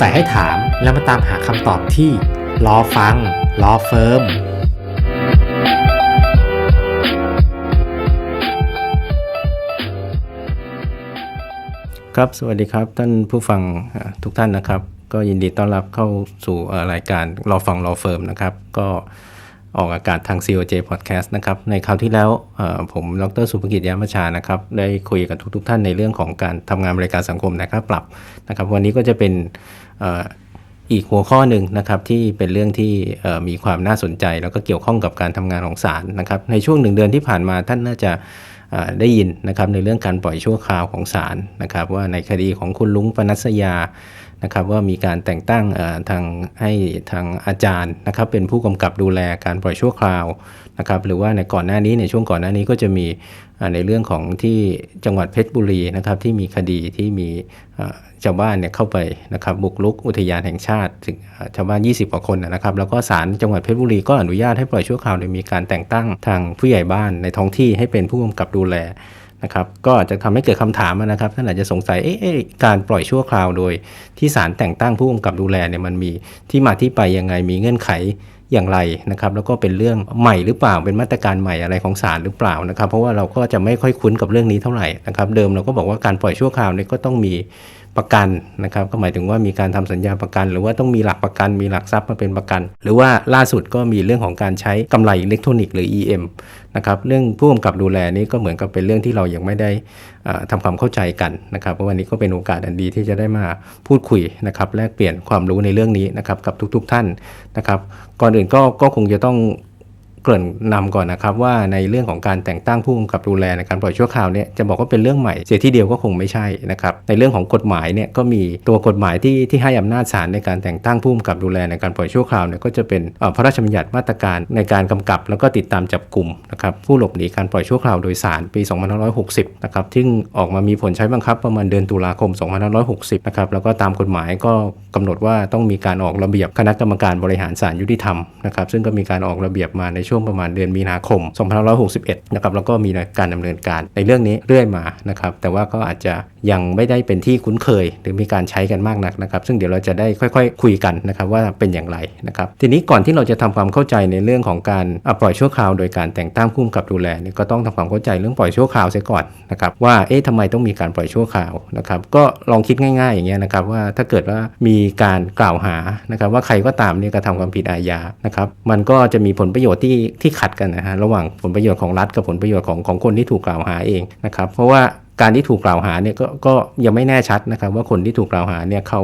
สัยให้ถาม แล้วมาตามหาคำตอบที่รอฟังรอเฟิร์มครับ สวัสดีครับ ท่านผู้ฟังทุกท่านนะครับ ก็ยินดีต้อนรับเข้าสู่รายการรอฟังรอเฟิร์มนะครับ ก็ออกอากาศทาง COJ Podcast นะครับ ในคราวที่แล้วผมดรสุภกิจยามชานะครับ ได้คุยกับทุกๆท่านในเรื่องของการทำงานบริการสังคมนะครับ ปรับนะครับ วันนี้ก็จะเป็น อีกหัวข้อหนึ่งนะครับที่เป็นเรื่องที่มีความน่าสนใจ แล้วก็เกี่ยวข้องกับการทำงานของศาลนะครับในช่วงหนึ่งเดือนที่ผ่านมาท่านน่าจะได้ยินนะครับในเรื่องการปล่อยชั่วคราวของศาลนะครับว่าในคดีของคุณลุงปนัสยา นะครับว่ามีการแต่งตั้งทางให้ทางอาจารย์นะครับเป็นผู้กำกับดูแลการปล่อยชั่วคราวนะครับหรือว่าในก่อนหน้านี้ในช่วงก่อนหน้านี้ก็จะมีในเรื่องของที่จังหวัดเพชรบุรีนะครับที่มีคดีที่มีชาวบ้านเนี่ยเข้าไปนะครับบุกรุกอุทยานแห่งชาติถึงชาวบ้าน 20กว่าคนนะครับแล้วก็ศาลจังหวัดเพชรบุรีก็อนุญาตให้ปล่อยชั่วคราวโดยมีการแต่งตั้งทางผู้ใหญ่บ้านในท้องที่ให้เป็นผู้กำกับดูแล นะครับก็อาจจะทำให้เกิดคำถามนะครับท่านอาจจะสงสัยเอ๊ะเอ๊ะการปล่อยชั่วคราวโดย ที่ศาลแต่งตั้งผู้กำกับดูแลเนี่ยมันมีที่มาที่ไปยังไงมีเงื่อนไขอย่างไรนะครับแล้วก็เป็นเรื่องใหม่หรือเปล่าเป็นมาตรการใหม่อะไรของศาลหรือเปล่านะครับ เพราะว่าเราก็จะไม่ค่อยคุ้นกับเรื่องนี้เท่าไหร่นะครับ เดิมเราก็บอกว่าการปล่อยชั่วคราวเนี่ยก็ต้องมี ประกันนะครับก็หมายถึงว่ามีการทำสัญญาประกัน หรือว่าต้องมีหลักประกัน มีหลักทรัพย์มาเป็นประกัน หรือว่าล่าสุดก็มีเรื่องของการใช้กำไรอิเล็กทรอนิกส์หรือ EM นะครับเรื่องผู้กำกับดูแลนี่ก็เหมือนกับเป็นเรื่องที่เรายังไม่ได้อ่าทำความเข้าใจกันนะครับเพราะวันนี้ก็เป็นโอกาสอันดีที่จะได้มาพูดคุยนะครับแลกเปลี่ยนความรู้ในเรื่องนี้นะครับกับทุก ๆ ท่านนะครับก่อนอื่นก็ก็คงจะต้อง เกริ่นนำก่อนนะครับว่าในเรื่องของการแต่งตั้งผู้กำกับดูแลในการปล่อยชั่วคราวเนี่ยจะบอกว่าเป็นเรื่องใหม่เสียที่เดียวก็คงไม่ใช่นะครับในเรื่องของกฎหมายเนี่ยก็มีตัวกฎหมายที่ที่ให้อำนาจศาลในการแต่งตั้งผู้กำกับดูแลในการปล่อยชั่วคราวเนี่ยก็จะเป็นพระราชบัญญัติมาตรการในการกำกับ แล้วก็ติดตามจับกลุ่มนะครับผู้หลบหนีการปล่อยชั่วคราวโดยศาลปี 2560 นะครับซึ่งออกมามีผลใช้บังคับประมาณเดือนตุลาคม 2560 นะครับแล้วก็ตามกฎหมายก็กำหนดว่าต้องมีการออกระเบียบคณะกรรมการบริหารศาลยุติธรรมนะครับซึ่งก็มีการออกระเบียบมาในช่วงช่วงประมาณเดือนมีนาคม 2561 นะครับแล้วก็มีการดำเนินการในเรื่องนี้เรื่อยมานะครับแต่ว่าก็อาจจะยังไม่ได้เป็นที่คุ้นเคย หรือมีการใช้กันมากนักนะครับ ซึ่งเดี๋ยวเราจะได้ค่อยๆคุยกันนะครับว่าเป็นอย่างไรนะครับทีนี้ก่อนที่เราจะทำความเข้าใจในเรื่องของการปล่อยชั่วคราวโดยการแต่งตั้งผู้กำกับดูแลเนี่ยก็ต้องทำความเข้าใจเรื่องปล่อยชั่วคราวเสียก่อนนะครับว่าเอ๊ะทำไมต้องมีการปล่อยชั่วคราวนะครับก็ลองคิดง่าย ๆ อย่างเงี้ยนะครับว่าถ้าเกิดว่ามีการกล่าวหานะครับว่าใครก็ตามเนี่ยกระทำความผิดอาญานะครับมันก็จะมีผลประโยชน์ที่ที่ขัดกันนะฮะระหว่างผลประโยชน์ของรัฐกับผลประโยชน์ของของคนที่ถูกกล่าวหาเองนะครับ เพราะว่าการที่ถูกกล่าวหาเนี่ยก็ก็ยังไม่แน่ชัดนะครับ ว่าคนที่ถูกกล่าวหาเนี่ยเขา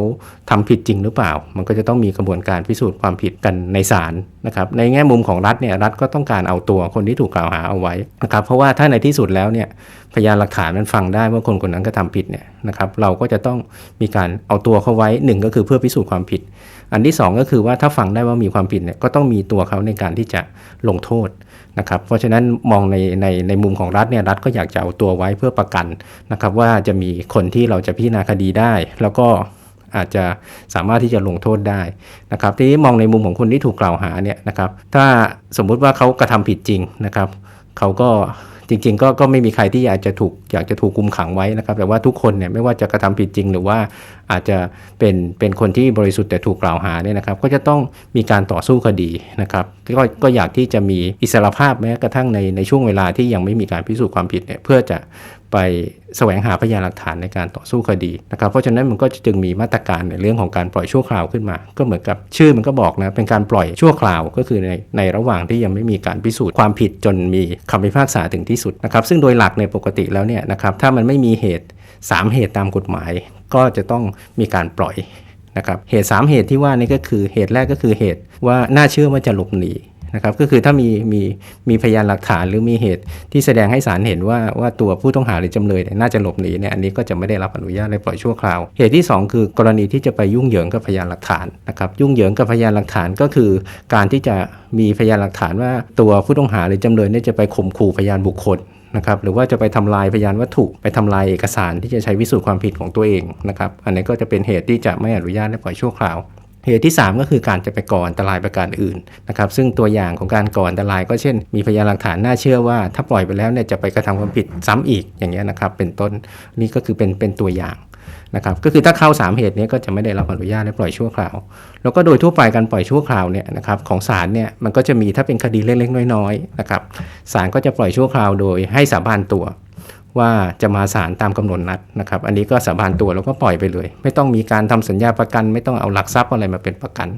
ทำผิดจริงหรือเปล่า มันก็จะต้องมีกระบวนการพิสูจน์ความผิดกันในศาลนะครับในแง่มุมของรัฐเนี่ยรัฐก็ต้องการเอาตัวคนที่ถูกกล่าวหาเอาไว้นะครับเพราะว่าถ้าในที่สุดแล้วเนี่ยพยานหลักฐานมันฟังได้ว่าคนคนนั้นก็ทำผิดเนี่ยนะครับเราก็จะต้องมีการเอาตัวเขาไว้หนึ่งก็คือเพื่อพิสูจน์ความผิด อันที่สองก็คือว่าถ้าฟังได้ว่ามีความผิดเนี่ยก็ต้องมีตัวเขาในการที่จะลงโทษนะครับเพราะฉะนั้นมองในในในมุมของรัฐเนี่ยรัฐก็อยากจะเอาตัวไว้เพื่อประกันนะครับว่าจะมีคนที่เราจะพิจารณาคดีได้ แล้วก็อาจจะสามารถที่จะลงโทษได้นะครับทีนี้มองในมุมของคนที่ถูกกล่าวหาเนี่ยนะครับถ้าสมมุติว่าเขากระทำผิดจริงนะครับเขาก็ จริงๆก็ก็ไม่มีใครที่อยากจะถูกอยากจะถูกคุมขังไว้นะครับ แต่ว่าทุกคนเนี่ยไม่ว่าจะกระทำผิดจริง หรือว่าอาจจะเป็นเป็นคนที่บริสุทธิ์แต่ถูกกล่าวหาเนี่ยนะครับ ก็จะต้องมีการต่อสู้คดีนะครับก็ก็อยากที่จะมีอิสรภาพแม้กระทั่งในในช่วงเวลาที่ยังไม่มีการพิสูจน์ความผิดเนี่ยเพื่อจะ ไปแสวงหาพยานหลักฐานในการต่อสู้คดีนะครับ เพราะฉะนั้นมันก็จึงมีมาตรการในเรื่องของการปล่อยชั่วคราวขึ้นมา ก็เหมือนกับชื่อมันก็บอกนะเป็นการปล่อยชั่วคราวก็คือในในระหว่างที่ยังไม่มีการพิสูจน์ความผิดจนมีคำพิพากษาถึงที่สุดนะครับ ซึ่งโดยหลักในปกติแล้วเนี่ยนะครับถ้ามันไม่มีเหตุ 3 เหตุตามกฎหมาย ก็จะต้องมีการปล่อยนะครับเหตุ 3 เหตุที่ว่านี่ก็คือเหตุแรกก็คือเหตุว่าน่าเชื่อว่าจะหลบหนี นะครับก็คือถ้ามีมีมีพยานหลักฐานหรือมีเหตุที่แสดงให้ศาลเห็นว่าว่าตัวผู้ต้องหาหรือจำเลยน่าจะหลบหนีเนี่ยอันนี้ก็จะไม่ได้รับอนุญาตในปล่อยชั่วคราว เหตุที่ 2 คือกรณีที่จะไปยุ่งเหยิงกับพยานหลักฐานนะครับยุ่งเหยิงกับพยานหลักฐานก็คือ การที่จะมีพยานหลักฐานว่าตัวผู้ต้องหาหรือจำเลยเนี่ยจะไปข่มขู่พยานบุคคลนะครับหรือว่าจะไปทำลายพยานวัตถุไปทำลายเอกสารที่จะใช้พิสูจน์ความผิดของตัวเองนะครับอันนี้ก็จะเป็นเหตุที่จะไม่อนุญาตให้ปล่อยชั่วคราว เหตุที่ 3 ก็คือการจะไปก่ออันตรายประการอื่นนะครับซึ่งตัวอย่างของการก่ออันตรายก็เช่น มีพยานหลักฐานน่าเชื่อว่า ถ้าปล่อยไปแล้วเนี่ยจะไปกระทำความผิดซ้ำอีกอย่างเงี้ยนะครับเป็นต้นนี่ก็คือเป็นเป็นตัวอย่างนะครับก็คือถ้าเข้า 3 เหตุนี้ก็จะไม่ได้รับอนุญาตให้ปล่อยชั่วคราว แล้วก็โดยทั่วไปการปล่อยชั่วคราวเนี่ยนะครับของศาลเนี่ยมันก็จะมีถ้าเป็นคดีเล็กๆน้อยๆนะครับศาลก็จะปล่อยชั่วคราวโดยให้สาบานตัว ว่าจะมาศาลตามกำหนดนัดนะครับ อันนี้ก็สาบานตัวแล้วก็ปล่อยไปเลย ไม่ต้องมีการทำสัญญาประกัน ไม่ต้องเอาหลักทรัพย์อะไรมาเป็นประกัน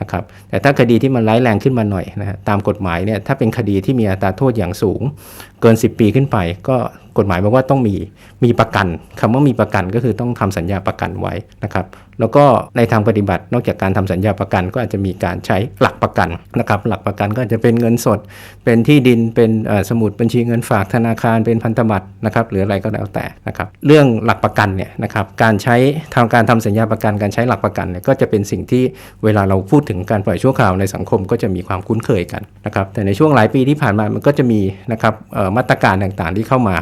นะครับ แต่ถ้าคดีที่มันร้ายแรงขึ้นมาหน่อยนะฮะตามกฎหมายเนี่ยถ้าเป็นคดีที่มีอัตราโทษอย่างสูง เกิน 10 ปีขึ้นไปก็ กฎหมายบอกว่าต้องมีมีประกันคำว่ามีประกันก็คือต้องทำสัญญาประกันไว้นะครับ แล้วก็ในทางปฏิบัตินอกจากการทำสัญญาประกัน ก็อาจจะมีการใช้หลักประกันนะครับ หลักประกันก็อาจจะเป็นเงินสด เป็นที่ดินเป็นสมุดบัญชีเงินฝากธนาคารเป็นพันธบัตรนะครับหรืออะไรก็แล้วแต่นะครับ เรื่องหลักประกันเนี่ยนะครับการใช้ทางการทำสัญญาประกัน การใช้หลักประกันเนี่ยก็จะเป็นสิ่งที่เวลาเราพูดถึงการปล่อยชั่วคราวในสังคมก็จะมีความคุ้นเคยกันนะครับแต่ในช่วงหลายปีที่ผ่านมามันก็จะมีนะครับมาตรการต่างๆที่เข้ามา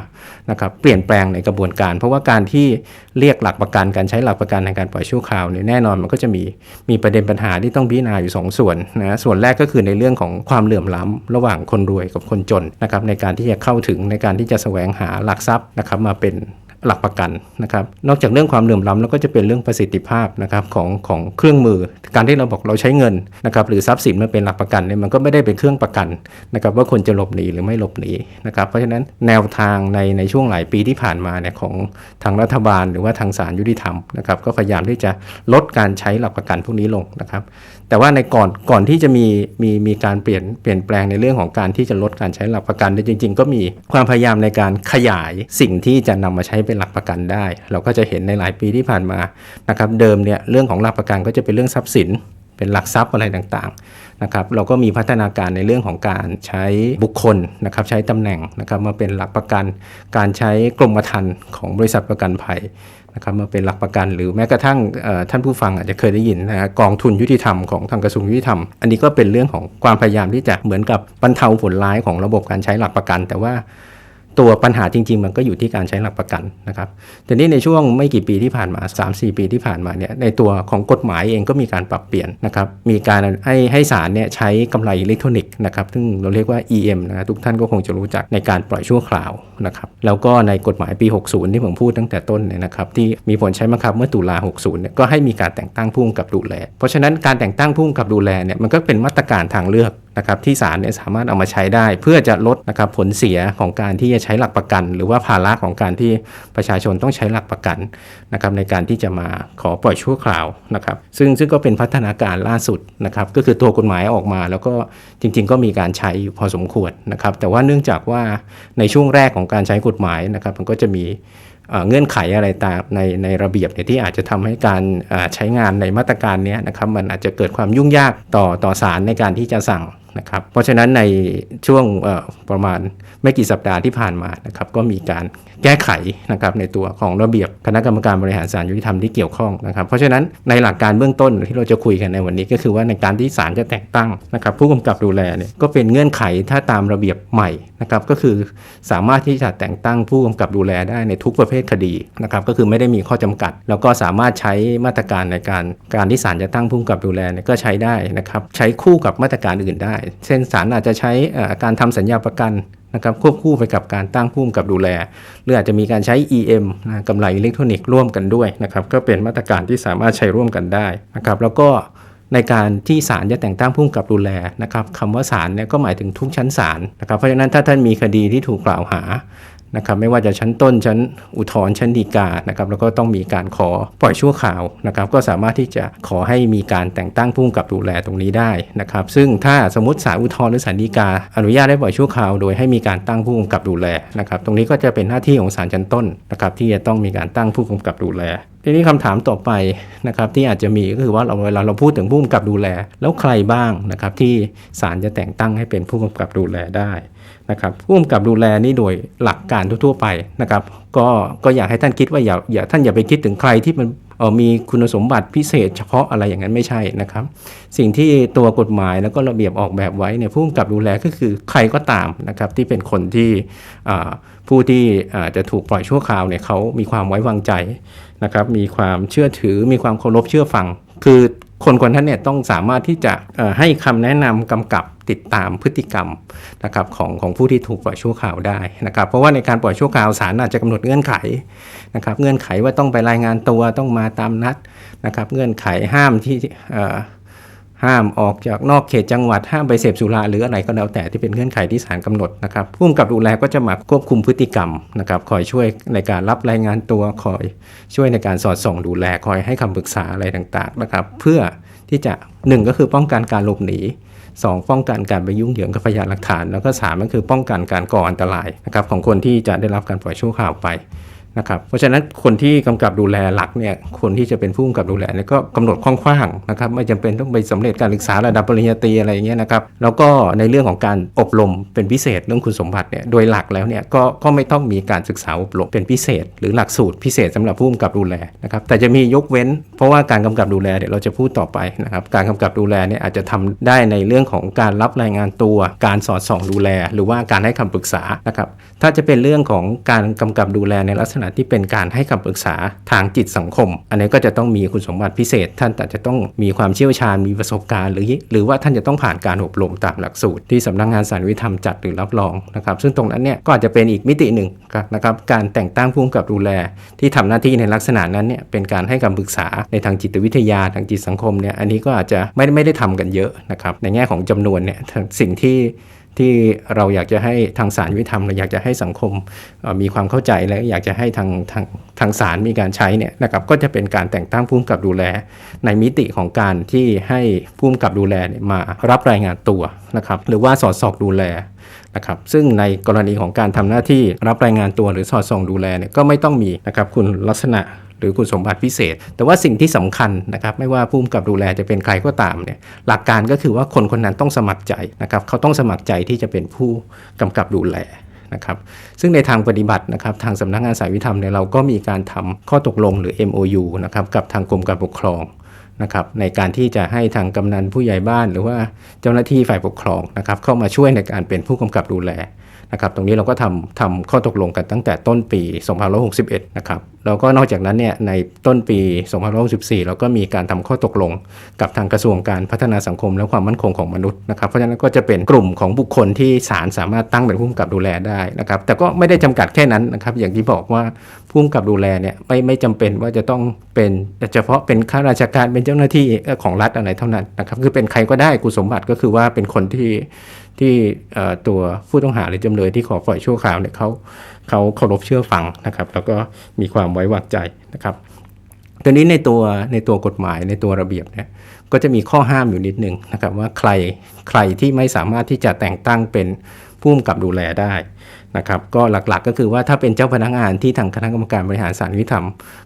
นะครับเปลี่ยนแปลงในกระบวนการ เพราะว่าการที่เรียกหลักประกันการใช้หลักประกันในการปล่อยชั่วคราวเนี่ยแน่นอนมันก็จะมีมีประเด็นปัญหาที่ต้องพิจารณาอยู่สองส่วนนะส่วนแรกก็คือในเรื่องของความเหลื่อมล้ำระหว่างคนรวยกับคนจนนะครับในการที่จะเข้าถึงในการที่จะแสวงหาหลักทรัพย์นะครับมาเป็น หลักประกันนะครับ นอกจากเรื่องความเหลื่อมล้ำแล้วก็จะเป็นเรื่องประสิทธิภาพนะครับของของเครื่องมือ การที่เราบอกเราใช้เงินนะครับหรือทรัพย์สินมาเป็นหลักประกันเนี่ยมันก็ไม่ได้เป็นเครื่องประกันนะครับว่าคนจะหลบหนีหรือไม่หลบหนีนะครับเพราะฉะนั้นแนวทางในในช่วงหลายปีที่ผ่านมาเนี่ยของทางรัฐบาล หรือว่าทางศาลยุติธรรมนะครับก็พยายามที่จะลดการใช้หลักประกันพวกนี้ลงนะครับ แต่ว่าในก่อนก่อนที่จะมีมีมีการเปลี่ยนเปลี่ยนแปลงในเรื่องของการที่จะลดการใช้หลักประกันเนี่ยจริง ๆ ก็มีความพยายามในการขยายสิ่งที่จะนำมาใช้เป็นหลักประกันได้ เราก็จะเห็นในหลายปีที่ผ่านมานะครับเดิมเนี่ยเรื่องของหลักประกันก็จะเป็นเรื่องทรัพย์สิน เป็นหลักทรัพย์อะไรต่างๆนะครับเราก็มีพัฒนาการในเรื่องของการใช้บุคคลนะครับใช้ตำแหน่งนะครับมาเป็นหลักประกัน การใช้กรมธรรม์ของบริษัทประกันภัยนะครับมาเป็นหลักประกันหรือแม้กระทั่งท่านผู้ฟังอาจจะเคยได้ยินนะฮะกองทุนยุติธรรมของทางกระทรวงยุติธรรม อันนี้ก็เป็นเรื่องของความพยายามที่จะเหมือนกับบรรเทาผลร้ายของระบบการใช้หลักประกัน แต่ว่า ตัวปัญหาจริง ๆ มันก็อยู่ที่การใช้หลักประกันนะครับแต่นี้ในช่วงไม่กี่ปีที่ผ่านมา 3-4 ปีที่ผ่านมาเนี่ยในตัวของกฎหมายเองก็มีการปรับเปลี่ยนนะครับมีการให้ให้ศาลเนี่ยใช้กำไรอิเล็กทรอนิกส์นะครับซึ่งเราเรียกว่า EM นะทุกท่านก็คงจะรู้จักในการปล่อยชั่วคราวนะครับแล้วก็ในกฎหมายปี 60 ที่ผมพูดตั้งแต่ต้นเนี่ยนะครับที่มีผลใช้บังคับเมื่อตุลา 60เนี่ยก็ให้มีการแต่งตั้งผู้กำกับดูแล เพราะฉะนั้นการแต่งตั้งผู้กำกับดูแลเนี่ยมันก็เป็นมาตรการทางเลือก นะครับที่ศาลเนี่ยสามารถเอามาใช้ได้ เพื่อจะลดนะครับผลเสียของการที่จะใช้หลักประกัน หรือว่าภาระของการที่ประชาชนต้องใช้หลักประกันนะครับในการที่จะมาขอปล่อยชั่วคราวนะครับซึ่งซึ่งก็เป็นพัฒนาการล่าสุดนะครับก็คือตัวกฎหมายออกมา แล้วก็จริง ๆ ก็มีการใช้อยู่พอสมควรนะครับแต่ว่าเนื่องจากว่าในช่วงแรกของการใช้กฎหมายนะครับมันก็จะมีเงื่อนไขอะไรต่างในในระเบียบเนี่ยที่อาจจะทำให้การใช้งานในมาตรการนี้นะครับมันอาจจะเกิดความยุ่งยากต่อต่อศาลในการที่จะสั่ง นะครับ เพราะฉะนั้นในช่วงประมาณไม่กี่สัปดาห์ที่ผ่านมานะครับก็มีการแก้ไขนะครับในตัวของระเบียบคณะกรรมการบริหารศาลยุติธรรมที่เกี่ยวข้องนะครับ เพราะฉะนั้นในหลักการเบื้องต้นที่เราจะคุยกันในวันนี้ก็คือว่าในการที่ศาลจะแต่งตั้งนะครับ ผู้กำกับดูแลเนี่ยก็เป็นเงื่อนไขถ้าตามระเบียบใหม่นะครับก็คือสามารถที่จะแต่งตั้งผู้กำกับดูแลได้ในทุกประเภทคดีนะครับก็คือไม่ได้มีข้อจำกัด แล้วก็สามารถใช้มาตรการในการการที่ศาลจะตั้งผู้กำกับดูแลเนี่ยก็ใช้ได้นะครับใช้คู่กับมาตรการอื่นได้เช่นศาลอาจจะใช้การทำสัญญาประกันนะครับควบคู่ไปกับการตั้งผู้มกับดูแล หรืออาจจะมีการใช้ EM นะกำไรอิเล็กทรอนิกส์ร่วมกันด้วยนะครับก็เป็นมาตรการที่สามารถใช้ร่วมกันได้นะครับแล้วก็ในการที่ศาลจะแต่งตั้งผู้กำกับดูแลนะครับคำว่าศาลเนี่ยก็หมายถึงทุกชั้นศาลนะครับเพราะฉะนั้นถ้าท่านมีคดีที่ถูกกล่าวหา นะครับไม่ว่าจะชั้นต้นชั้นอุทธรณ์ชั้นฎีกานะครับแล้วก็ต้องมีการขอปล่อยชั่วคราวนะครับก็สามารถที่จะขอให้มีการแต่งตั้งผู้กำกับดูแลตรงนี้ได้นะครับซึ่งถ้าสมมติศาลอุทธรณ์หรือศาลฎีกา อนุญาตให้ปล่อยชั่วคราว โดยให้มีการตั้งผู้กำกับดูแลนะครับตรงนี้ก็จะเป็นหน้าที่ของศาลชั้นต้นนะครับที่จะต้องมีการตั้งผู้กำกับดูแลทีนี้คำถามต่อไปนะครับที่อาจจะมีก็คือว่าเราเวลาเราพูดถึงผู้กำกับดูแล แล้วใครบ้างนะครับที่ศาลจะแต่งตั้งให้เป็นผู้กำกับดูแลได้ นะครับผู้กำกับดูแลนี่โดยหลักการทั่วๆไปนะครับ ก็ก็อยากให้ท่านคิดว่าอย่าอย่าท่านอย่าไปคิดถึงใครที่มันออมีคุณสมบัติพิเศษเฉพาะอะไรอย่างนั้นไม่ใช่นะครับ สิ่งที่ตัวกฎหมายแล้วก็ระเบียบออกแบบไว้เนี่ยผู้กำกับดูแลก็คือใครก็ตามนะครับที่เป็นคนที่ผู้ที่จะถูกปล่อยชั่วคราวเนี่ยเขามีความไว้วางใจนะครับมีความเชื่อถือมีความเคารพเชื่อฟัง คือคนคนนั้นเนี่ยต้องสามารถที่จะให้คำแนะนำกำกับ ติดตามพฤติกรรมนะครับของของผู้ที่ถูกปล่อยชั่วคราวได้นะครับเพราะว่าในการปล่อยชั่วคราวศาลอาจจะกำหนดเงื่อนไขนะครับเงื่อนไขว่าต้องไปรายงานตัวต้องมาตามนัดนะครับเงื่อนไขห้ามที่เอ่อห้ามออกจากนอกเขตจังหวัดห้ามไปเสพสุราหรืออะไรก็แล้วแต่ที่เป็นเงื่อนไขที่ศาลกำหนดนะครับผู้กำกับดูแลก็จะมาควบคุมพฤติกรรมนะครับคอยช่วยในการรับรายงานตัวคอยช่วยในการสอดส่องดูแลคอยให้คำปรึกษาอะไรต่างๆนะครับเพื่อที่จะหนึ่งก็คือป้องกันการหลบหนี สองป้องกันการไปยุ่งเหยิงกับพยานหลักฐาน แล้วก็สามก็คือป้องกันการก่ออันตรายนะครับของคนที่จะได้รับการปล่อยชั่วคราวไป นะครับเพราะฉะนั้นคนที่กำกับดูแลหลักเนี่ยคนที่จะเป็นผู้กำกับดูแลเนี่ยก็กำหนดกว้างๆนะครับไม่จำเป็นต้องไปสำเร็จการศึกษาระดับปริญญาตรีอะไรอย่างเงี้ยนะครับแล้วก็ในเรื่องของการอบรมเป็นพิเศษเรื่องคุณสมบัติเนี่ยโดยหลักแล้วเนี่ยก็ก็ไม่ต้องมีการศึกษาอบรมเป็นพิเศษ หรือหลักสูตรพิเศษสำหรับผู้กำกับดูแลนะครับแต่จะมียกเว้น เพราะว่าการกำกับดูแลเดี๋ยวเราจะพูดต่อไปนะครับการกำกับดูแลเนี่ยอาจจะทำได้ในเรื่องของการรับรายงานตัวการสอดส่องดูแล หรือว่าการให้คำปรึกษานะครับถ้าจะเป็นเรื่องของการกำกับดูแลในลักษณะที่เป็นการให้คำปรึกษาทางจิตสังคม อันนี้ก็จะต้องมีคุณสมบัติพิเศษ ท่านอาจจะต้องมีความเชี่ยวชาญมีประสบการณ์หรือหรือว่าท่านจะต้องผ่านการอบรมตามหลักสูตร ที่สำนักงานสารยุติธรรมจัดหรือรับรองนะครับซึ่งตรงนั้นเนี่ยก็อาจจะเป็นอีกมิติหนึ่งนะครับการแต่งตั้งผู้กำกับดูแล ที่ทำหน้าที่ในลักษณะนั้นเนี่ยเป็นการให้คำปรึกษาในทางจิตวิทยาทางจิตสังคมเนี่ยอันนี้ก็อาจจะไม่ไม่ได้ทำกันเยอะนะครับในแง่ของจำนวนเนี่ยสิ่งที่ ที่เราอยากจะให้ทางศาลยุติธรรมเราอยากจะให้สังคมมีความเข้าใจและอยากจะให้ทางทางทางศาลมีการใช้เนี่ยนะครับก็จะเป็นการแต่งตั้งผู้กำกับดูแล ในมิติของการที่ให้ผู้กำกับดูแลมารับรายงานตัวนะครับหรือว่าสอดส่องดูแลนะครับซึ่งในกรณีของการทำหน้าที่รับรายงานตัวหรือสอดส่องดูแลเนี่ยก็ไม่ต้องมีนะครับคุณลักษณะ หรือคุณสมบัติพิเศษ แต่ว่าสิ่งที่สำคัญนะครับไม่ว่าผู้กำกับดูแลจะเป็นใครก็ตามเนี่ยหลักการก็คือว่าคนคนนั้นต้องสมัครใจนะครับเขาต้องสมัครใจที่จะเป็นผู้กำกับดูแลนะครับซึ่งในทางปฏิบัตินะครับทางสำนักงานสายวิธรรมเนี่ยเราก็มีการทำข้อตกลงหรือ MOU นะครับกับทางกรมการปกครองนะครับในการที่จะให้ทางกำนันผู้ใหญ่บ้าน หรือว่าเจ้าหน้าที่ฝ่ายปกครองนะครับเข้ามาช่วยในการเป็นผู้กำกับดูแล นะครับตรงนี้เราก็ทำทำข้อตกลงกันตั้งแต่ต้นปี2561นะครับแล้วก็นอกจากนั้นเนี่ยในต้นปี2564เราก็มีการทำข้อตกลง กับทางกระทรวงการพัฒนาสังคมและความมั่นคงของมนุษย์นะครับเพราะฉะนั้นก็จะเป็นกลุ่มของบุคคลที่ศาลสามารถตั้งเป็นผู้กำกับดูแลได้นะครับแต่ก็ไม่ได้จำกัดแค่นั้นนะครับอย่างที่บอกว่าผู้กำกับดูแลเนี่ยไม่ไม่จำเป็นว่าจะต้องเป็นเฉพาะเป็นข้าราชการเป็นเจ้าหน้าที่ของรัฐอะไรเท่านั้นนะครับคือเป็นใครก็ได้คุณสมบัติก็คือว่าเป็นคนที่ ที่ตัวผู้ต้องหาหรือจำเลยที่ขอปล่อยชั่วคราวเนี่ยเขาเขาเคารพเชื่อฟังนะครับ แล้วก็มีความไว้วางใจนะครับตอนนี้ในตัวในตัวกฎหมายในตัวระเบียบเนี่ยก็จะมีข้อห้ามอยู่นิดนึงนะครับว่าใครใครที่ไม่สามารถที่จะแต่งตั้งเป็นผู้กำกับดูแลได้นะครับก็หลักๆก็คือว่าถ้าเป็นเจ้าพนักงานที่ทางคณะกรรมการบริหารศาลยุติธรรม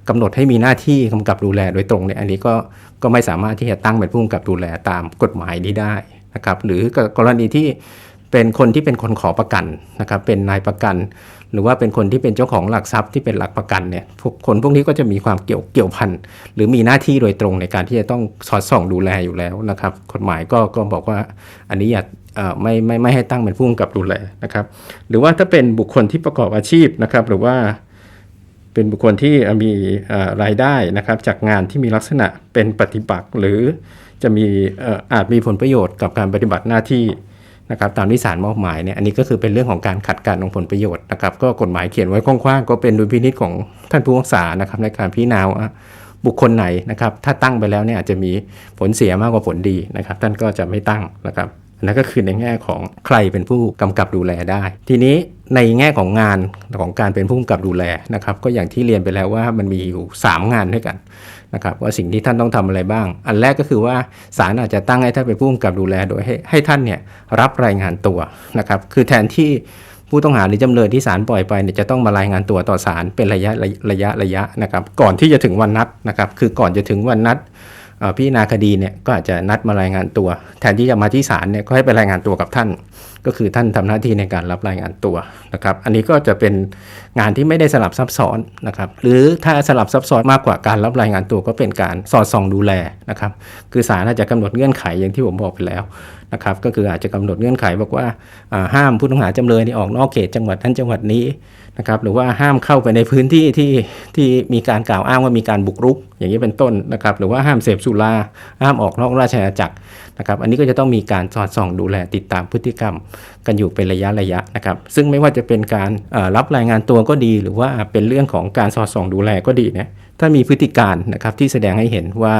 กำหนดให้มีหน้าที่กำกับดูแลโดยตรงเนี่ยอันนี้ก็ก็ไม่สามารถที่จะตั้งเป็นผู้กำกับดูแลตามกฎหมายนี้ได้ นะครับหรือกรณีที่เป็นคนที่เป็นคนขอประกันนะครับเป็นนายประกัน หรือว่าเป็นคนที่เป็นเจ้าของหลักทรัพย์ที่เป็นหลักประกันเนี่ยพวกคนพวกนี้ก็จะมีความเกี่ยวเกี่ยวพันหรือมีหน้าที่โดยตรงในการที่จะต้องสอดส่องดูแลอยู่แล้วนะครับกฎหมายก็ก็บอกว่าอันนี้อย่าเอ่ไม่ไม่ไม่ให้ตั้งเป็นผู้กำกับดูแลนะครับ หรือว่าถ้าเป็นบุคคลที่ประกอบอาชีพนะครับ หรือว่าเป็นบุคคลที่มีรายได้นะครับ จากงานที่มีลักษณะเป็นปฏิปักษ์หรือ จะมีเอ่ออาจมีผลประโยชน์กับการปฏิบัติหน้าที่นะครับตามที่ศาลมอบหมายเนี่ยอันนี้ก็คือเป็นเรื่องของการขัดการของผลประโยชน์นะครับก็กฎหมายเขียนไว้กว้างๆก็เป็นดุลพินิจของท่านผู้พิพากษานะครับในการพิจารณาว่าบุคคลไหนนะครับถ้าตั้งไปแล้วเนี่ยอาจจะมีผลเสียมากกว่าผลดีนะครับท่านก็จะไม่ตั้งนะครับนั่นก็คือในแง่ของใครเป็นผู้กำกับดูแลได้ ทีนี้ในแง่ของงานของการเป็นผู้กำกับดูแลนะครับก็อย่างที่เรียนไปแล้วว่ามันมีอยู่ 3 งานด้วยกัน นะครับว่าสิ่งที่ท่านต้องทำอะไรบ้าง อันแรกก็คือว่าศาลอาจจะตั้งให้ท่านเป็นผู้กำกับดูแลโดยให้ให้ท่านเนี่ยรับรายงานตัวนะครับคือแทนที่ผู้ต้องหาหรือจำเลยที่ศาลปล่อยไปเนี่ยจะต้องมารายงานตัวต่อศาลเป็นระยะระยะระยะระยะนะครับก่อนที่จะถึงวันนัดนะครับคือก่อนจะถึงวันนัด พิจารณาคดีเนี่ยก็อาจจะนัดมารายงานตัว แทนที่จะมาที่ศาลเนี่ยก็ให้ไปรายงานตัวกับท่าน ก็คือท่านทำหน้าที่ในการรับรายงานตัวนะครับ อันนี้ก็จะเป็นงานที่ไม่ได้สลับซับซ้อนนะครับ หรือถ้าสลับซับซ้อนมากกว่าการรับรายงานตัวก็เป็นการสอดส่องดูแลนะครับ คือศาลอาจจะกำหนดเงื่อนไขอย่างที่ผมบอกไปแล้วนะครับ ก็คืออาจจะกำหนดเงื่อนไขบอกว่าห้ามผู้ต้องหาจำเลยนี่ออกนอกเขตจังหวัดนั้นจังหวัดนี้ นะครับหรือว่าห้ามเข้าไปในพื้นที่ที่ที่มีการกล่าวอ้างว่ามีการบุกรุก อย่างนี้เป็นต้นนะครับหรือว่าห้ามเสพสุราห้ามออกนอกราชอาณาจักรนะครับอันนี้ก็จะต้องมีการสอดส่องดูแลติดตามพฤติกรรมกันอยู่เป็นระยะระยะนะครับซึ่งไม่ว่าจะเป็นการรับรายงานตัวก็ดี หรือว่าเป็นเรื่องของการสอดส่องดูแลก็ดีเนี่ยถ้ามีพฤติการนะครับที่แสดงให้เห็นว่า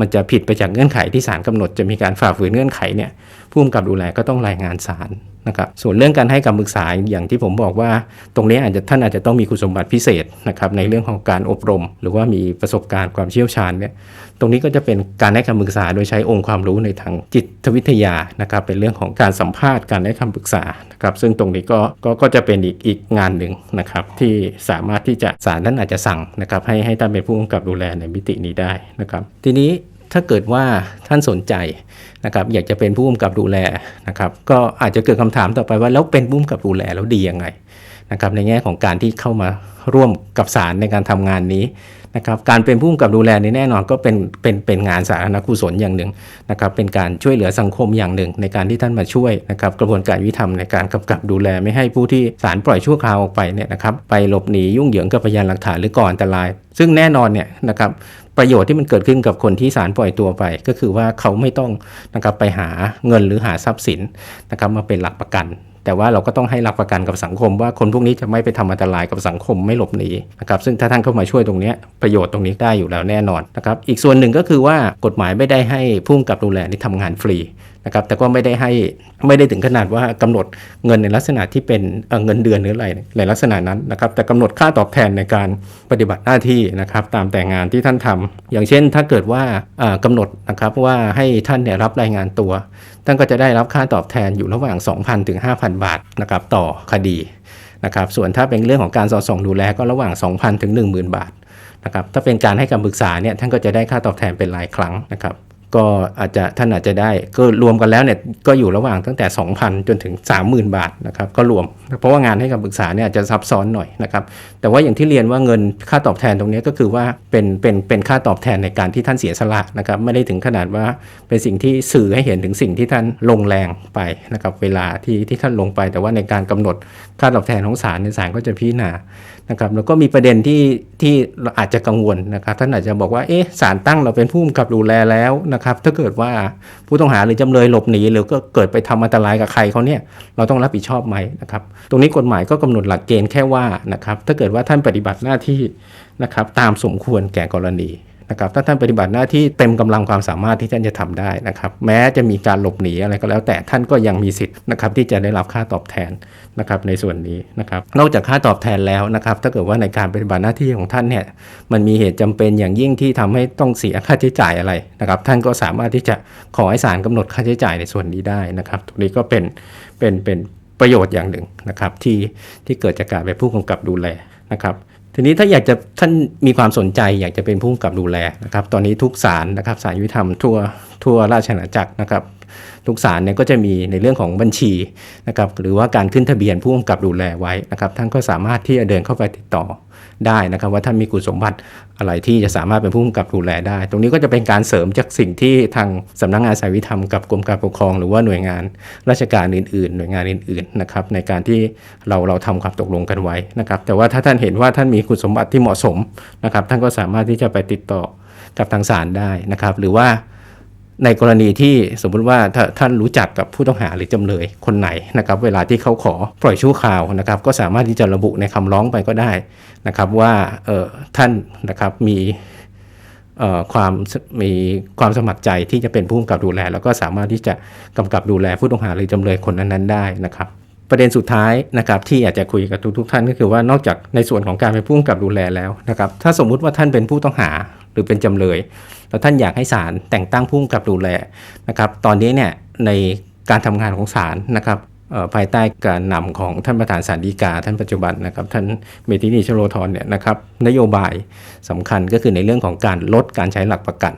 มันจะผิดไปจากเงื่อนไขที่ศาลกำหนด จะมีการฝ่าฝืนเงื่อนไขเนี่ย ผู้กำกับดูแลก็ต้องรายงานศาลนะครับส่วนเรื่องการให้คำปรึกษาอย่างที่ผมบอกว่า ตรงนี้อาจจะท่านอาจจะต้องมีคุณสมบัติพิเศษนะครับในเรื่องของการอบรม หรือว่ามีประสบการณ์ความเชี่ยวชาญเนี่ยตรงนี้ก็จะเป็นการให้คำปรึกษาโดยใช้องค์ความรู้ในทางจิตวิทยานะครับเป็นเรื่องของการสัมภาษณ์การให้คำปรึกษานะครับซึ่งตรงนี้ก็ก็ก็จะเป็นอีกอีกงานหนึ่งนะครับที่สามารถที่จะศาลท่านอาจจะสั่งนะครับให้ให้ท่านเป็นผู้กำกับดูแลในมิตินี้ได้นะครับทีนี้ ถ้าเกิดว่าท่านสนใจนะครับอยากจะเป็นผู้กำกับดูแลนะครับก็อาจจะเกิดคำถามต่อไปว่าแล้วเป็นผู้กำกับดูแลแล้วดียังไงนะครับในแง่ของการที่เข้ามาร่วมกับศาลในการทำงานนี้ นะครับการเป็นผู้กำกับดูแลนี่แน่นอนก็เป็นเป็นเป็นงานสาธารณกุศลอย่างหนึ่งนะครับเป็นการช่วยเหลือสังคมอย่างหนึ่ง ในการที่ท่านมาช่วยนะครับกระบวนการยุติธรรมในการกำกับดูแลไม่ให้ผู้ที่ศาลปล่อยชั่วคราวออกไปเนี่ยนะครับไปหลบหนียุ่งเหยิงกับพยานหลักฐานหรือก่ออันตราย ซึ่งแน่นอนเนี่ยนะครับประโยชน์ที่มันเกิดขึ้นกับคนที่ศาลปล่อยตัวไป ก็คือว่าเขาไม่ต้องนะครับไปหาเงินหรือหาทรัพย์สินนะครับมาเป็นหลักประกัน แต่ว่าเราก็ต้องให้หลักประกันกับสังคม ว่าคนพวกนี้จะไม่ไปทำอันตรายกับสังคมไม่หลบหนีนะครับซึ่งถ้าท่านเข้ามาช่วยตรงนี้ประโยชน์ตรงนี้ได้อยู่แล้วแน่นอนนะครับอีกส่วนหนึ่งก็คือว่ากฎหมายไม่ได้ให้ผู้กับดูแลนี่ทำงานฟรี นะครับแต่ก็ไม่ได้ให้ไม่ได้ถึงขนาดว่ากำหนดเงินในลักษณะที่เป็นเเงินเดือนหรืออะไรในลักษณะนั้นนะครับแต่กำหนดค่าตอบแทนในการปฏิบัติหน้าที่นะครับตามแต่งานที่ท่านทำอย่างเช่นถ้าเกิดว่าเอ่อกำหนดนะครับว่าให้ท่านเนี่ยรับรายงานตัว ท่านก็จะได้รับค่าตอบแทนอยู่ระหว่าง 2,000ถึง5,000 บาทนะครับต่อคดีนะครับส่วนถ้าเป็นเรื่องของการสอดส่องดูแลก็ระหว่าง 2,000ถึง10,000 บาทนะครับถ้าเป็นการให้คำปรึกษาเนี่ยท่านก็จะได้ค่าตอบแทนเป็นรายครั้งนะครับ ก็อาจจะท่านอาจจะได้ก็รวมกันแล้วเนี่ยก็อยู่ระหว่างตั้งแต่ 2,000 จนถึง 30,000 บาทนะครับก็รวม เพราะว่างานให้คำปรึกษาเนี่ยอาจจะซับซ้อนหน่อยนะครับแต่ว่าอย่างที่เรียนว่าเงินค่าตอบแทนตรงนี้ก็คือว่าเป็นเป็นเป็นค่าตอบแทนในการที่ท่านเสียสละนะครับไม่ได้ถึงขนาดว่าเป็นสิ่งที่สื่อให้เห็นถึงสิ่งที่ท่านลงแรงไปนะครับเวลาที่ที่ท่านลงไป แต่ว่าในการกำหนดค่าตอบแทนของศาลในยศาลก็จะพิจารณา นะครับแล้วก็มีประเด็นที่ที่เราอาจจะกังวลนะครับท่านอาจจะบอกว่าเอ๊ะศาลตั้งเราเป็นผู้กำกับดูแลแล้วนะครับ ถ้าเกิดว่าผู้ต้องหาหรือจำเลยหลบหนีหรือก็เกิดไปทำอันตรายกับใครเขาเนี่ยเราต้องรับผิดชอบไหมนะครับ ตรงนี้กฎหมายก็กำหนดหลักเกณฑ์แค่ว่านะครับถ้าเกิดว่าท่านปฏิบัติหน้าที่นะครับตามสมควรแก่กรณี นะครับถ้าท่านปฏิบัติหน้าที่เต็มกำลังความสามารถที่ท่านจะทำได้นะครับ แม้จะมีการหลบหนีอะไรก็แล้ว แต่ท่านก็ยังมีสิทธิ์นะครับที่จะได้รับค่าตอบแทนนะครับในส่วนนี้นะครับ นอกจากค่าตอบแทนแล้วนะครับ ถ้าเกิดว่าในการปฏิบัติหน้าที่ของท่านเนี่ยมันมีเหตุจำเป็นอย่างยิ่งที่ทำให้ต้องเสียค่าใช้จ่ายอะไรนะครับ ท่านก็สามารถที่จะขอให้ศาลกำหนดค่าใช้จ่ายในส่วนนี้ได้นะครับตรงนี้ก็เป็นเป็นเป็นประโยชน์อย่างหนึ่งนะครับที่ที่เกิดจากการเป็นผู้กำกับดูแลนะครับ ทีนี้ถ้าอยากจะท่านมีความสนใจ อยากจะเป็นผู้กับดูแลนะครับ ตอนนี้ทุกศาลนะครับศาลยุติธรรมทั่วทั่วราชอาณาจักรนะครับ ทุกศาลเนี่ยก็จะมีในเรื่องของบัญชีนะครับ หรือว่าการขึ้นทะเบียนผู้กำกับดูแลไว้นะครับ ท่านก็สามารถที่จะเดินเข้าไปติดต่อ ได้นะครับว่าท่านมีคุณสมบัติอะไรที่จะสามารถเป็นผู้กำกับดูแลได้ ตรงนี้ก็จะเป็นการเสริมจากสิ่งที่ทางสำนักงานสายวิธรรมกับกรมการปกครอง หรือว่าหน่วยงานราชการอื่น ๆ หน่วยงานอื่นๆนะครับในการที่เราเราทำความตกลงกันไว้นะครับแต่ว่าถ้าท่านเห็นว่าท่านมีคุณสมบัติที่เหมาะสมนะครับท่านก็สามารถที่จะไปติดต่อกับทางศาลได้นะครับ หรือว่า ในกรณีที่สมมุติว่าถ้าท่านรู้จักกับผู้ต้องหาหรือจำเลยคนไหนนะครับเวลาที่เขาขอปล่อยชั่วคราวนะครับก็สามารถที่จะระบุในคำร้องไปก็ได้นะครับว่าท่านนะครับมีความมีความสมัครใจที่จะเป็นผู้กำกับดูแล แล้วก็สามารถที่จะกำกับดูแลผู้ต้องหาหรือจำเลยคนนั้นๆได้นะครับ ประเด็นสุดท้ายนะครับที่อยากจะคุยกับทุกๆท่านก็คือว่านอกจากในส่วนของการเป็นผู้กำกับดูแลแล้วนะครับถ้าสมมุติว่าท่านเป็นผู้ต้องหาหรือเป็นจำเลย แล้วท่านอยากให้ศาลแต่งตั้งผู้กำกับดูแลนะครับตอนนี้เนี่ยในการทำงานของศาลนะครับภายใต้การนำของท่านประธานศาลฎีกา ท่านปัจจุบันนะครับท่านเมธินีชโลธรเนี่ยนะครับนโยบายสำคัญก็คือในเรื่องของการลดการใช้หลักประกัน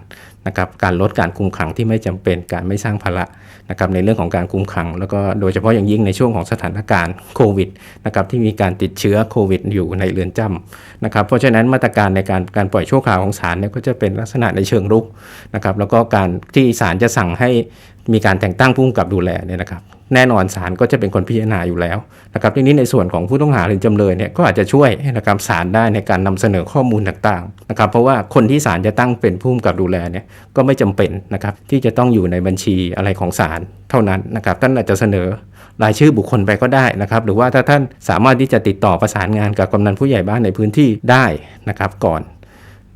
นะครับการลดการคุมขังที่ไม่จำเป็นการไม่สร้างภาระนะครับในเรื่องของการคุมขัง แล้วก็โดยเฉพาะอย่างยิ่งในช่วงของสถานการณ์โควิดนะครับที่มีการติดเชื้อโควิด อยู่ในเรือนจำนะครับเพราะฉะนั้นมาตรการในการการปล่อยชั่วคราวของศาลเนี่ยก็จะเป็นลักษณะในเชิงรุกนะครับแล้วก็การที่ศาลจะสั่งให้มีการแต่งตั้งผู้กำกับดูแลเนี่ยนะครับ แน่นอนศาลก็จะเป็นคนพิจารณาอยู่แล้วนะครับทีนี้ในส่วนของผู้ต้องหาหรือจำเลยเนี่ยก็อาจจะช่วยนะครับศาลได้ในการนำเสนอข้อมูลต่างๆนะครับเพราะว่าคนที่ศาลจะตั้งเป็นผู้กำกับดูแลเนี่ยก็ไม่จำเป็นนะครับที่จะต้องอยู่ในบัญชีอะไรของศาลเท่านั้นนะครับท่านอาจจะเสนอรายชื่อบุคคลไปก็ได้นะครับหรือว่าถ้าท่านสามารถที่จะติดต่อประสานงานกับกำนันผู้ใหญ่บ้านในพื้นที่ได้นะครับก่อน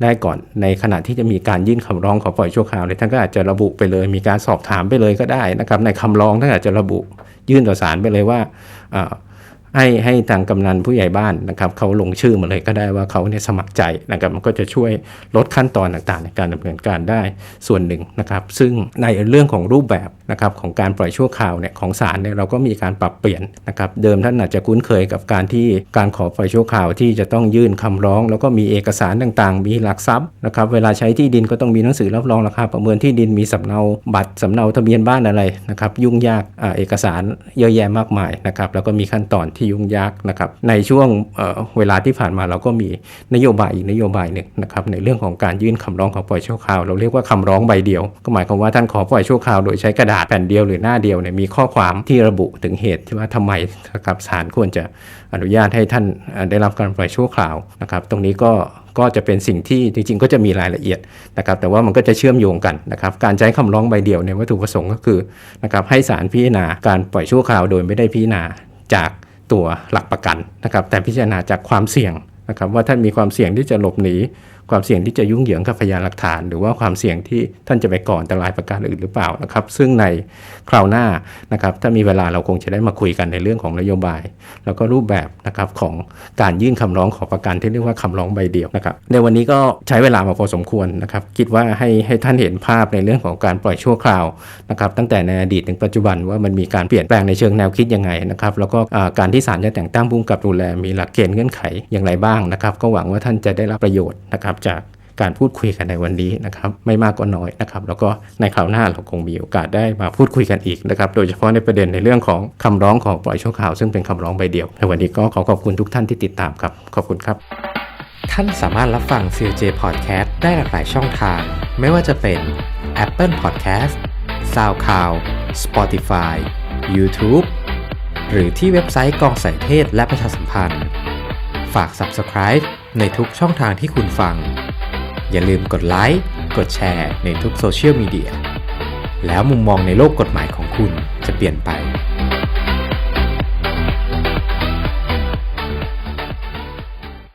ได้ก่อนในขณะที่จะมีการยื่นคำร้องขอปล่อยชั่วคราวเนี่ยท่านก็อาจจะระบุไปเลย มีการสอบถามไปเลยก็ได้นะครับในคำร้องท่านอาจจะระบุยื่นต่อศาลไปเลยว่า ให้ให้ทางกำนันผู้ใหญ่บ้านนะครับเขาลงชื่อมาเลยก็ได้ว่าเขาเนี่ยสมัครใจนะครับมันก็จะช่วยลดขั้นตอนต่างๆ ในการดำเนินการได้ส่วนหนึ่งนะครับ ซึ่งในเรื่องของรูปแบบนะครับของการปล่อยชั่วคราวเนี่ยของศาลเนี่ยเราก็มีการปรับเปลี่ยนนะครับเดิมท่านอาจจะคุ้นเคยกับการที่การขอปล่อยชั่วคราวที่จะต้องยื่นคำร้อง แล้วก็มีเอกสารต่างๆ มีหลักทรัพย์นะครับเวลาใช้ที่ดินก็ต้องมีหนังสือรับรองราคาประเมินที่ดินมีสำเนาบัตรสำเนาทะเบียนบ้านอะไรนะครับยุ่งยากเอกสารเยอะแยะมากมายนะครับแล้วก็มีขั้นตอนที่ยุ่งยากนะครับในช่วงเเวลาที่ผ่านมาเราก็มีนโยบายอีกนโยบายหนึ่งนะครับในเรื่องของการยื่นคำร้องขอปล่อยชั่วคราวเราเรียกว่าคำร้องใบเดียว ก็หมายความว่าท่านขอปล่อยชั่วคราวโดยใช้กระดาษแผ่นเดียวหรือหน้าเดียวเนี่ยมีข้อความที่ระบุถึงเหตุที่ว่าทำไมนะครับศาลควรจะอนุญาตให้ท่านได้รับการปล่อยชั่วคราวนะครับ ตรงนี้ก็ก็จะเป็นสิ่งที่จริงๆ ก็จะมีรายละเอียดนะครับแต่ว่ามันก็จะเชื่อมโยงกันนะครับการใช้คำร้องใบเดียวเนี่ยวัตถุประสงค์ก็คือนะครับให้ศาลพิจารณาการปล่อยชั่วคราวโดยไม่ได้พิจารณาจาก ตัวหลักประกันนะครับแต่พิจารณาจากความเสี่ยงนะครับว่าท่านมีความเสี่ยงที่จะหลบหนี ความเสี่ยงที่จะยุ่งเหยิงกับพยานหลักฐาน หรือว่าความเสี่ยงที่ท่านจะไปก่ออันตรายประการอื่นหรือเปล่านะครับ ซึ่งในคราวหน้านะครับถ้ามีเวลาเราคงจะได้มาคุยกันในเรื่องของนโยบาย แล้วก็รูปแบบนะครับของการยื่นคำร้องขอประกันที่เรียกว่าคำร้องใบเดียวนะครับในวันนี้ก็ใช้เวลามาพอสมควรนะครับคิดว่าให้ให้ท่านเห็นภาพในเรื่องของการปล่อยชั่วคราวนะครับตั้งแต่ในอดีตถึงปัจจุบันว่ามันมีการเปลี่ยนแปลงในเชิงแนวคิดยังไงนะครับแล้วก็การที่ศาลจะแต่งตั้งผู้กำกับดูแลมีหลักเกณฑ์เงื่อนไขอย่างไรบ้างนะครับ ก็หวังว่าท่านจะได้รับประโยชน์นะครับจากการพูดคุยกันในวันนี้นะครับไม่มากก็น้อยนะครับแล้วก็ในคราวหน้าเราคงมีโอกาสได้มาพูดคุยกันอีกนะครับโดยเฉพาะในประเด็นในเรื่องของคำร้องของปล่อยชั่วคราวซึ่งเป็นคำร้องใบเดียวในวันนี้ก็ขอขอบคุณทุกท่านที่ติดตามครับ ขอบคุณครับ ท่านสามารถรับฟัง CLJ Podcast ได้หลากหลายช่องทาง ไม่ว่าจะเป็น Apple Podcast SoundCloud Spotify YouTube หรือที่เว็บไซต์กองสายเทศและประชาสัมพันธ์ ฝาก Subscribe ในทุกช่องทางที่คุณฟัง อย่าลืมกดไลค์ กดแชร์ในทุกโซเชียลมีเดีย แล้วมุมมองในโลกกฎหมายของคุณจะเปลี่ยนไป